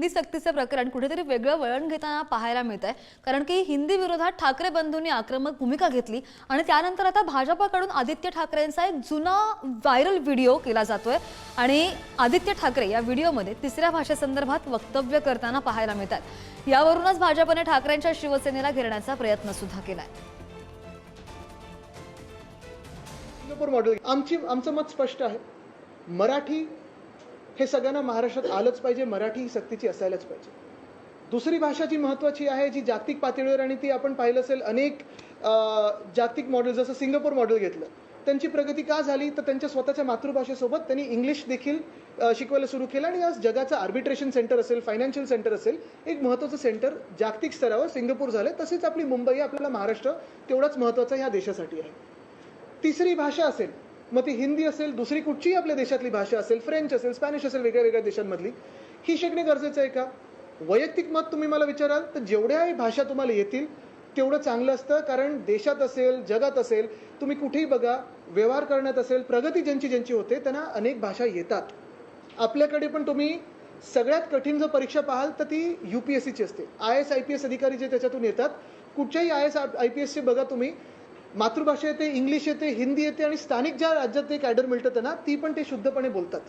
हिंदी सक्तीचं प्रकरण कुठेतरी वेगळं वळण घेताना पाहायला मिळत आहे कारण की हिंदी विरोधात ठाकरे बंधूंनी आक्रमक भूमिका घेतली आणि त्यानंतर आता भाजपाकडून आदित्य ठाकरेंचा एक जुना व्हायरल व्हिडिओ केला जातोय. आणि आदित्य ठाकरे या व्हिडिओमध्ये तिसऱ्या भाषेसंदर्भात वक्तव्य करताना पाहायला मिळतात. यावरूनच भाजपने ठाकरेंच्या शिवसेनेला घेरण्याचा प्रयत्न सुद्धा केलाय. सिंगापूर मॉडेल आमची आमचं मत स्पष्ट आहे. मराठी हे सगळ्यांना महाराष्ट्रात आलंच पाहिजे मराठी ही सक्तीची असायलाच पाहिजे. दुसरी भाषा जी महत्त्वाची आहे जी जागतिक पातळीवर आणि ती आपण पाहिलं असेल अनेक जागतिक मॉडेल जसं सिंगापूर मॉडेल घेतलं त्यांची प्रगती का झाली? तर त्यांच्या स्वतःच्या मातृभाषेसोबत त्यांनी इंग्लिश देखील शिकवायला सुरू केलं आणि आज जगाचं आर्बिट्रेशन सेंटर असेल फायनान्शियल सेंटर असेल एक महत्त्वाचं सेंटर जागतिक स्तरावर सिंगापूर झालं तसेच आपली मुंबई आपल्याला महाराष्ट्र तेवढाच महत्त्वाचा ह्या देशासाठी आहे. तिसरी भाषा असेल मग ती हिंदी असेल दुसरी कुठचीही आपल्या देशातली भाषा असेल फ्रेंच असेल स्पॅनिश असेल वेगळ्या वेगळ्या देशांमधली ही शिकणे गरजेचं आहे का? वैयक्तिक मत तुम्ही मला विचाराल तर जेवढ्याही भाषा तुम्हाला येतील तेवढं चांगलं असतं कारण देशात असेल जगात असेल तुम्ही कुठेही बघा व्यवहार करण्यात असेल प्रगती ज्यांची ज्यांची होते त्यांना अनेक भाषा येतात. आपल्याकडे पण तुम्ही सगळ्यात कठीण जर परीक्षा पाहाल तर ती यू पी एस सीची असते. I S I P S अधिकारी जे त्याच्यातून येतात कुठच्याही आय एस आय पी एसचे बघा तुम्ही मातृभाषा येते इंग्लिश येते हिंदी येते आणि स्थानिक ज्या राज्यात ते कॅडर मिळतं त्यांना ती पण ते शुद्धपणे बोलतात.